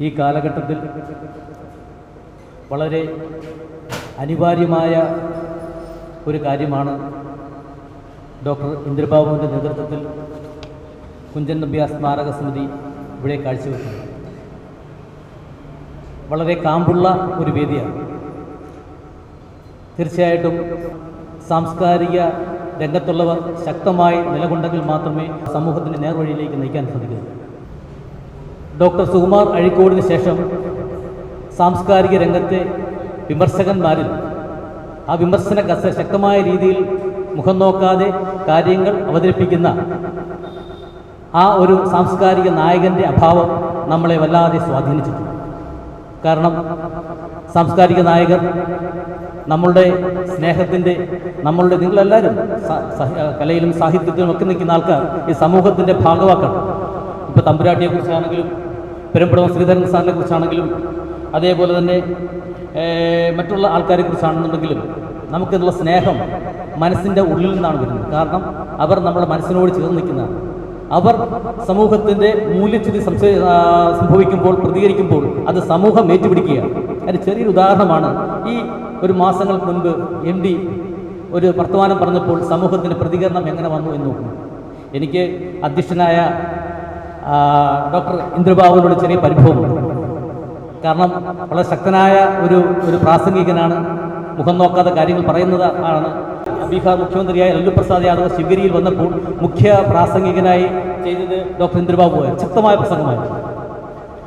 ഈ കാലഘട്ടത്തിൽ വളരെ അനിവാര്യമായ ഒരു കാര്യമാണ് ഡോക്ടർ ഇന്ദ്രബാബുവിന്റെ നേതൃത്വത്തിൽ കുഞ്ചൻ നമ്പ്യാർ സ്മാരക സമിതി ഇവിടെ കാഴ്ചവെക്കുന്നത്. വളരെ കാമ്പുള്ള ഒരു വേദിയാണ്. തീർച്ചയായിട്ടും സാംസ്കാരിക രംഗത്തുള്ളവർ ശക്തമായി നിലകൊണ്ടെങ്കിൽ മാത്രമേ സമൂഹത്തിന്റെ നേർവഴിയിലേക്ക് നയിക്കാൻ സാധിക്കൂ. ഡോക്ടർ സുകുമാർ അഴിക്കോടിന് ശേഷം സാംസ്കാരിക രംഗത്തെ വിമർശകന്മാരിൽ ആ വിമർശന കസ ശക്തമായ രീതിയിൽ മുഖം നോക്കാതെ കാര്യങ്ങൾ അവതരിപ്പിക്കുന്ന ആ ഒരു സാംസ്കാരിക നായകന്റെ അഭാവം നമ്മളെ വല്ലാതെ സ്വാധീനിച്ചിട്ടുണ്ട്. കാരണം സാംസ്കാരിക നായകർ നമ്മളുടെ സ്നേഹത്തിന്റെ നമ്മളുടെ നിങ്ങളെല്ലാവരും കലയിലും സാഹിത്യത്തിലും ഒക്കെ നിൽക്കുന്ന ആൾക്കാർ ഈ സമൂഹത്തിന്റെ ഭാഗമാക്കണം ഇപ്പോൾ തമ്പുരാട്ടിയെ കുറിച്ചാണെങ്കിലും പെരുമ്പടവം ശ്രീധരൻ സാറിനെ കുറിച്ചാണെങ്കിലും അതേപോലെ തന്നെ മറ്റുള്ള ആൾക്കാരെ കുറിച്ചാണെന്നുണ്ടെങ്കിലും നമുക്കിതുള്ള സ്നേഹം മനസ്സിന്റെ ഉള്ളിൽ നിന്നാണ് വരുന്നത്. കാരണം അവർ നമ്മുടെ മനസ്സിനോട് ചേർന്ന് നിൽക്കുന്നതാണ്. അവർ സമൂഹത്തിന്റെ മൂല്യച്യുതി സംശയ സംഭവിക്കുമ്പോൾ പ്രതികരിക്കുമ്പോൾ അത് സമൂഹം ഏറ്റുപിടിക്കുകയാണ്. അതിന് ചെറിയൊരു ഉദാഹരണമാണ് ഈ ഒരു മാസങ്ങൾക്ക് മുൻപ് എം ഡി ഒരു വർത്തമാനം പറഞ്ഞപ്പോൾ സമൂഹത്തിന്റെ പ്രതികരണം എങ്ങനെ വന്നു എന്ന് നോക്കുന്നു എനിക്ക് അധ്യക്ഷനായ ഡോക്ടർ ഇന്ദ്രബാബുവിനോട് ചെറിയ പരിഭവമുണ്ട് കാരണം വളരെ ശക്തനായ ഒരു ഒരു പ്രാസംഗികനാണ്. മുഖം നോക്കാതെ കാര്യങ്ങൾ പറയുന്നത് ആണ് ബീഹാർ മുഖ്യമന്ത്രിയായ ലല്ലു പ്രസാദ് യാദവ് ശിവഗിരിയിൽ വന്നപ്പോൾ മുഖ്യ പ്രാസംഗികനായി ചെയ്തത് ഡോക്ടർ ഇന്ദ്രബാബു ശക്തമായ പ്രസംഗമായിരുന്നു.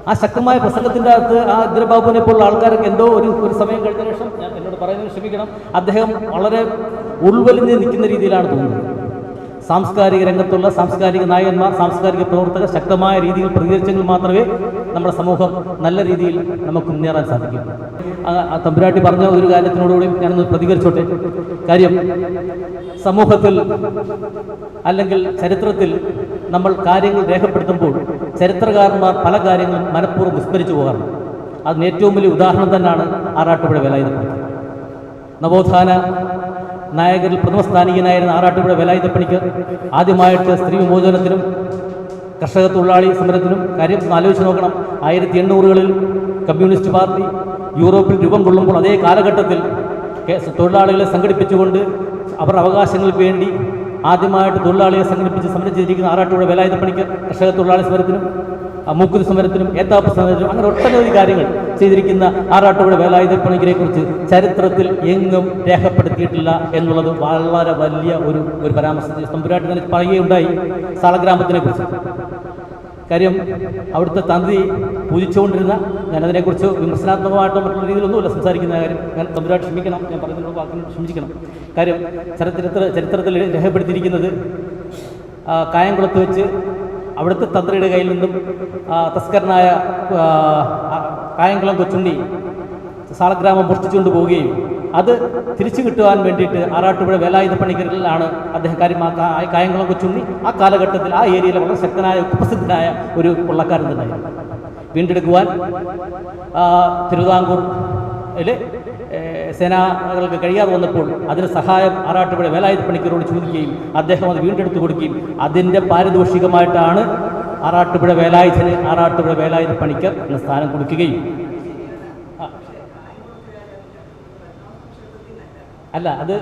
ആ ശക്തമായ പ്രസംഗത്തിന്റെ അകത്ത് ആ ഇന്ദ്രബാബുവിനെ പോലുള്ള ആൾക്കാരൊക്കെ എന്തോ ഒരു ഒരു സമയം കഴിഞ്ഞ ശേഷം ഞാൻ എന്നോട് പറയുന്നത് ക്ഷമിക്കണം. അദ്ദേഹം വളരെ ഉൾവലിഞ്ഞ് നിൽക്കുന്ന രീതിയിലാണ് തോന്നുന്നത്. സാംസ്കാരിക രംഗത്തുള്ള സാംസ്കാരിക നായകന്മാർ സാംസ്കാരിക പ്രവർത്തകർ ശക്തമായ രീതിയിൽ പ്രതികരിച്ചെങ്കിൽ മാത്രമേ നമ്മുടെ സമൂഹം നല്ല രീതിയിൽ നമുക്ക് മുന്നേറാൻ സാധിക്കൂ. തമ്പുരാട്ടി പറഞ്ഞ ഒരു കാര്യത്തിനോടുകൂടി ഞാനൊന്ന് പ്രതികരിച്ചോട്ടെ. കാര്യം സമൂഹത്തിൽ അല്ലെങ്കിൽ ചരിത്രത്തിൽ നമ്മൾ കാര്യങ്ങൾ രേഖപ്പെടുത്തുമ്പോൾ ചരിത്രകാരന്മാർ പല കാര്യങ്ങളും മനഃപൂർവം വിസ്മരിച്ചു പോകാറുണ്ട്. അതിന് ഏറ്റവും വലിയ ഉദാഹരണം തന്നെയാണ് ആറാട്ടുപുഴ വേലായുധ നവോത്ഥാന നായകരിൽ പ്രഥമ സ്ഥാനികനായിരുന്ന ആറാട്ടുപുഴ വേലായുധപ്പണിക്ക് ആദ്യമായിട്ട് സ്ത്രീ വിമോചനത്തിനും കർഷക തൊഴിലാളി സമരത്തിനും കാര്യം ആലോചിച്ച് നോക്കണം. ആയിരത്തി എണ്ണൂറുകളിൽ കമ്മ്യൂണിസ്റ്റ് പാർട്ടി യൂറോപ്പിൽ രൂപം കൊള്ളുമ്പോൾ അതേ കാലഘട്ടത്തിൽ തൊഴിലാളികളെ സംഘടിപ്പിച്ചുകൊണ്ട് അവർ അവകാശങ്ങൾക്ക് വേണ്ടി ആദ്യമായിട്ട് തൊഴിലാളിയെ സംഘടിപ്പിച്ച് സമരം ചെയ്തിരിക്കുന്ന ആറാട്ടുപുഴ പണിക്കർ കർഷക തൊഴിലാളി സമരത്തിനും മൂക്കുതി സമരത്തിനും ഏത്താപ്പ് സമരത്തിനും അങ്ങനെ ഒട്ടനവധി കാര്യങ്ങൾ ചെയ്തിരിക്കുന്ന ആറാട്ടുപുഴ വേലായുധപ്പണിക്കരെ കുറിച്ച് ചരിത്രത്തിൽ എങ്ങും രേഖപ്പെടുത്തിയിട്ടില്ല എന്നുള്ളത് വളരെ വലിയ ഒരു ഒരു പരാമർശം തമ്പുരാട്ടി തന്നെ പറയുകയുണ്ടായി. സാളഗ്രാമത്തിനെ കുറിച്ച് കാര്യം അവിടുത്തെ തന്ത്രി പൂജിച്ചുകൊണ്ടിരുന്ന ഞാനതിനെക്കുറിച്ച് വിമർശനാത്മകമായിട്ടോ മറ്റുള്ള രീതിയിലൊന്നുമില്ല സംസാരിക്കുന്ന കാര്യം. ഞാൻ തമ്പുരാട്ട് ക്ഷമിക്കണം. ഞാൻ പറയുന്നത് വാക്കിനോട് ക്ഷമിക്കണം. കാര്യം ചരിത്രത്തിൽ ചരിത്രത്തിൽ രേഖപ്പെടുത്തിയിരിക്കുന്നത് കായംകുളത്ത് വെച്ച് അവിടുത്തെ തന്ത്രിയുടെ കയ്യിൽ നിന്നും തസ്കരനായ കായംകുളം കൊച്ചുണ്ണി സാളഗ്രാമം മോഷ്ടിച്ചുകൊണ്ട് പോവുകയും അത് തിരിച്ചു കിട്ടുവാൻ വേണ്ടിയിട്ട് ആറാട്ടുപുഴ വേലായുധ പണിക്കരിലാണ് അദ്ദേഹം കാര്യം ആ കായംകുളം കൊച്ചുണ്ണി ആ കാലഘട്ടത്തിൽ ആ ഏരിയയിലെ വളരെ ശക്തനായ കുപ്രസിദ്ധനായ ഒരു കൊള്ളക്കാരൻ തന്നെയായിരുന്നു. വീണ്ടെടുക്കുവാൻ തിരുവിതാംകൂർ സേനാകൾക്ക് കഴിയാതെ വന്നപ്പോൾ അതിന് സഹായം ആറാട്ടുപുഴ വേലായുധ പണിക്കരോട് ചോദിക്കുകയും അദ്ദേഹം അത് വീണ്ടെടുത്തു കൊടുക്കുകയും അതിന്റെ പാരിതോഷികമായിട്ടാണ് ആറാട്ടുപുഴ വേലായുധന് ആറാട്ടുപുഴ വേലായുധ പണിക്കർ എന്ന സ്ഥാനം കൊടുക്കുകയും അല്ല അത്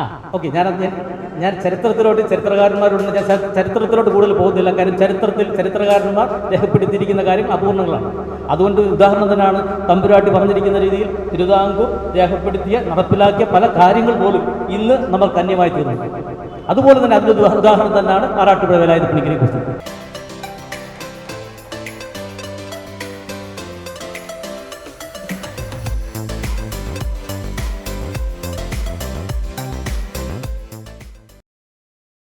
ആ ഓക്കെ ഞാൻ ഞാൻ ചരിത്രത്തിലോട്ട് ചരിത്രകാരന്മാരോട് ഞാൻ ചരിത്രത്തിലോട്ട് കൂടുതൽ പോകുന്നില്ല. കാര്യം ചരിത്രത്തിൽ ചരിത്രകാരന്മാർ രേഖപ്പെടുത്തിയിരിക്കുന്ന കാര്യം അപൂർണങ്ങളാണ്. അതുകൊണ്ട് ഉദാഹരണത്തിനാണ് തമ്പുരാട്ടി പറഞ്ഞിരിക്കുന്ന രീതിയിൽ തിരുവിതാംകൂർ രേഖപ്പെടുത്തിയ നടപ്പിലാക്കിയ പല കാര്യങ്ങൾ പോലും ഇന്ന് നമ്മൾ കന്യമായി തീർന്നു അതുപോലെ തന്നെ അതിന്റെ ഉദാഹരണം തന്നെയാണ് ആറാട്ടുപുഴ വേലായുധ പണിക്കിനെ കുറിച്ച്.